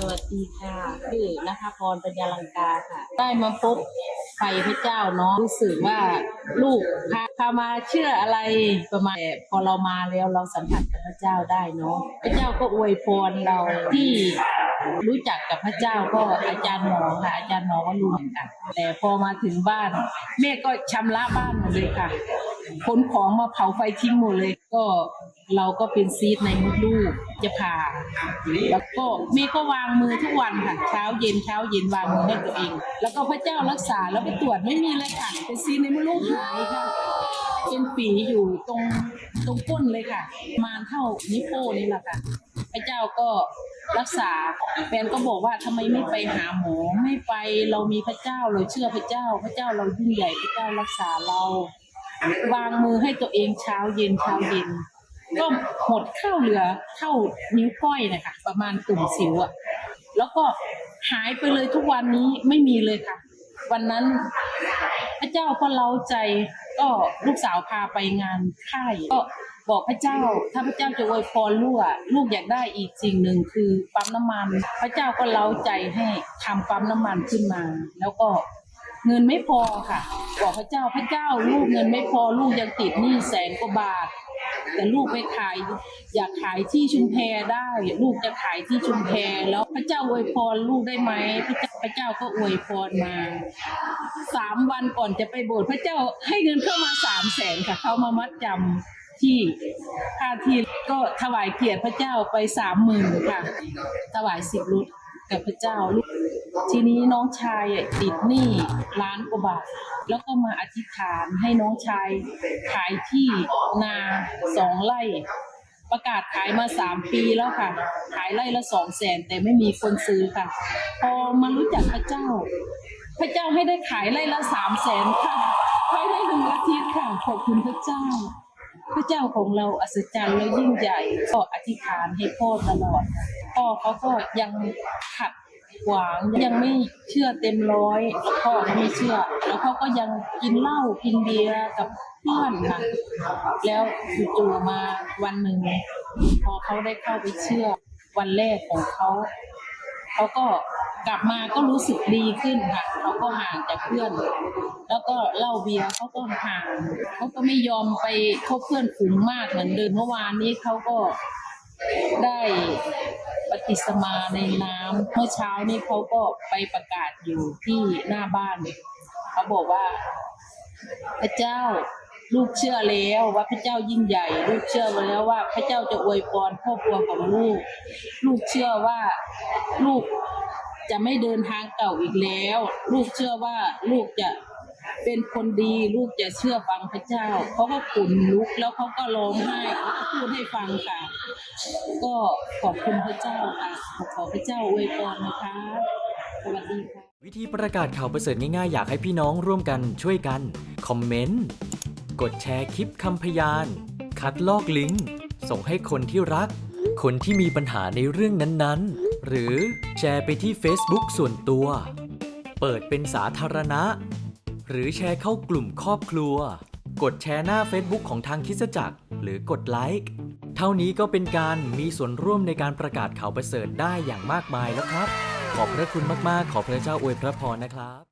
สวัสดีค่ะชื่อนะคะพรปัญญาลังกาค่ะ ได้มาพบไฟพระเจ้าเนาะรู้สึกว่าลูกพาพามาเชื่ออะไรประมาณแต่พอเรามาแล้วเราสัมผัสกับพระเจ้าได้เนาะพระเจ้าก็อวยพรเราที่รู้จักกับพระเจ้าก็อาจารย์หมอค่ะ อาจารย์หมอก็รู้เหมือนกันแต่พอมาถึงบ้านแม่ก็ชำระบ้านหมดเลยค่ะขนของมาเผาไฟทิ้งหมดเลยก็ เราก็เป็นซีดในมดลูกจะผ่าแล้วก็แม่ก็วางมือทุกวันค่ะเช้าเย็นเช้าเย็นวางมือให้ตัวเอง แล้วก็พระเจ้ารักษาแล้วไปตรวจไม่มีเลยค่ะเป็นซีดในมดลูกหายค่ะเป็นฝีอยู่ตรงตรงก้นเลยค่ะ มาเท่านิ้วโป้นี่แหละค่ะ พระเจ้าก็รักษาแฟนก็บอกว่าทำไมไม่ไปหาหมอไม่ไปเรามีพระเจ้าเราเชื่อพระเจ้า พระเจ้าเรายิ่งใหญ่พระเจ้ารักษาเรา วางมือให้ตัวเองเช้าเย็นเช้าเย็น ก็หดเข้าเหลือเท่านิ้วก้อยนะคะประมาณตุ่มสิวอะแล้วก็หายไปเลยทุกวันนี้ไม่มีเลยค่ะ วันนั้นพระเจ้าก็เล้าใจก็ลูกสาวพาไปงานค่ายก็บอกพระเจ้าถ้าพระเจ้าจะอวยพรลูกอะลูกอยากได้อีกสิ่งหนึ่งคือปั๊มน้ำมัน พระเจ้าก็เล้าใจให้ทำปั๊มน้ำมันขึ้นมา แล้วก็เงินไม่พอค่ะ บอกพระเจ้าพระเจ้าลูกเงินไม่พอลูกยังติดหนี้แสนกว่าบาท แต่ลูกไปขาย อยากขายที่ชุมแพได้ ลูกจะขายที่ชุมแพแล้วพระเจ้าอวยพรลูกได้ไหมพระเจ้าพระเจ้าก็อวยพรมาสามวันก่อนจะไปโบสถ์พระเจ้าให้เงินเข้ามาสามแสนค่ะ เขามามัดจำที่ค่าที่ก็ถวายเกียรติพระเจ้าไปสามหมื่นค่ะ ถวายสิบรุษกับพระเจ้าลูก ทีนี้น้องชายติดหนี้ล้านกว่าบาท แล้วก็มาอธิษฐานให้น้องชายขายที่นาสองไร่ ประกาศขายมาสามปีแล้วค่ะ ขายไร่ละสองแสนแต่ไม่มีคนซื้อค่ะ พอมารู้จักพระเจ้า พระเจ้าให้ได้ขายไร่ละสามแสนค่ะภายในหนึ่งอาทิตย์ค่ะขอบคุณพระเจ้าพระเจ้าของเราอัศจรรย์และยิ่งใหญ่ก็อธิษฐานให้พ่อตลอดพ่อเขาก็ยังขัด ขวางยังไม่เชื่อเต็มร้อยพ่อเขาไม่เชื่อ แล้วเขาก็ยังกินเหล้ากินเบียร์กับเพื่อนค่ะแล้วจู่ๆมาวันหนึ่งพอเขาได้เข้าไปเชื่อวันแรกของเขาเขาก็กลับมาก็รู้สึกดีขึ้นค่ะเขาก็ห่างจากเพื่อน แล้วก็เหล้าเบียร์เขาก็ห่างเขาก็ไม่ยอมไปคบเพื่อนฝูงมากเหมือนเดิมเมื่อวานนี้เขาก็ได้ ฏิสมาในน้ำเมื่อเช้านี้เขาก็ไปประกาศอยู่ที่หน้าบ้านเขาบอกว่า พระเจ้าลูกเชื่อแล้วว่าพระเจ้ายิ่งใหญ่ ลูกเชื่อแล้วว่าพระเจ้าจะอวยพรครอบครัวของลูก ลูกเชื่อว่าลูกจะไม่เดินทางเก่าอีกแล้ว ลูกเชื่อว่าลูกจะ เป็นคนดีลูกจะเชื่อฟังพระเจ้าเขาก็ขุนลุกแล้วเขาก็ร้องไห้เขาก็พูดให้ฟังค่ะ ก็ขอบคุณพระเจ้าค่ะขอพระเจ้าอวยพรนะคะสวัสดีค่ะวิธีประกาศข่าวประเสริฐง่ายๆ อยากให้พี่น้องร่วมกันช่วยกัน คอมเมนต์ กดแชร์คลิปคำพยาน คัดลอกลิงก์ ส่งให้คนที่รัก คนที่มีปัญหาในเรื่องนั้นๆ หรือแชร์ไปที่ Facebook ส่วนตัว เปิดเป็นสาธารณะ หรือแชร์เข้ากลุ่มครอบครัว กดแชร์หน้า Facebook ของทางคิสจักร หรือกดไลค์เท่านี้ก็เป็นการมีส่วนร่วมในการประกาศข่าวประเสริฐได้อย่างมากมายแล้วครับ ขอบพระคุณมากๆ ขอพระเจ้าอวยพระพรนะครับ